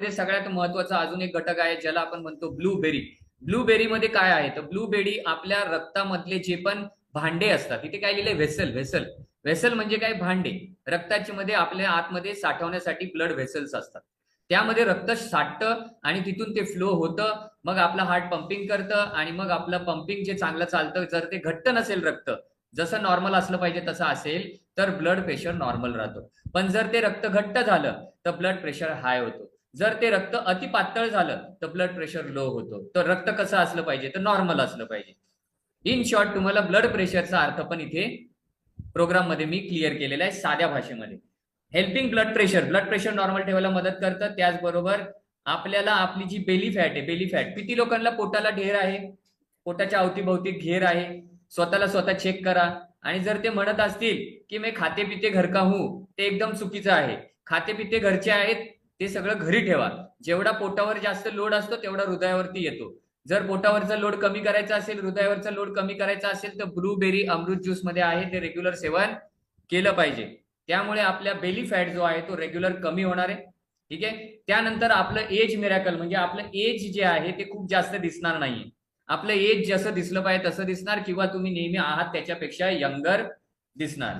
सगळ्यात महत्त्वाचा अजून एक घटक आहे ज्याला आपण म्हणतो ब्लूबेरी. ब्लूबेरी मध्ये काय आहे? तर ब्लूबेरी आपल्या रक्तामधले जे पण भांडे असतात इथे काय लिहिले व्हेसल व्हेसल. व्हेसल म्हणजे काय? भांडे. रक्ताची मध्ये आपल्या आतमध्ये साठवण्यासाठी ब्लड व्हेसल्स असतात. त्यामध्ये रक्त साठतं आणि तिथून ते फ्लो होतं मग आपलं हार्ट पंपिंग करतं आणि मग आपलं पंपिंग जे चांगलं चालतं जर ते घट्ट नसेल रक्त जसं नॉर्मल असलं पाहिजे तसं असेल तर ब्लड प्रेशर नॉर्मल राहतो. पण जर ते रक्त घट्ट झालं तर ब्लड प्रेशर हाय होतो. जर ते रक्त अति पातळ झालं तर ब्लड प्रेशर लो होतो. तर रक्त कसं असलं पाहिजे? तर नॉर्मल असलं पाहिजे. इन शॉर्ट तुम्हाला ब्लड प्रेशरचा अर्थ पण इथे प्रोग्राममध्ये मी क्लिअर केलेला आहे साध्या भाषेमध्ये. Helping blood pressure blood pressure normal ठेवायला मदत करतं. त्याचबरोबर आपल्याला आपली जी बेली फॅट आहे बेली फॅट किती लोकांना पोटाला ढेर आहे? पोटाच्या अवतीभोवती घेर आहे. स्वतःला स्वतः चेक करा. आणि जर ते म्हणत असतील की मी खाते पिते घर का हूं ते एकदम चुकीचं आहे. खाते पिते घरचे आहेत ते सगळं घरी ठेवा. जेवढा पोटावर जास्त लोड असतो तेवढा हृदयावरती येतो. जर पोटावरचा लोड कमी करायचा असेल हृदयावरचा लोड कमी करायचा असेल तर ब्लूबेरी अमृत ज्यूसमध्ये आहे ते रेग्युलर सेवन केलं पाहिजे. त्यामुळे आपल्या बेली फॅट जो आहे तो रेग्युलर कमी होणार आहे. ठीक आहे? त्यानंतर आपलं एज मिरॅकल म्हणजे आपलं एज जे आहे ते खूप जास्त दिसणार नाहीये. आपलं एज जसं दिसलं पाहिजे तसं दिसणार किंवा तुम्ही नेहमी आहात त्याच्यापेक्षा यंगर दिसणार.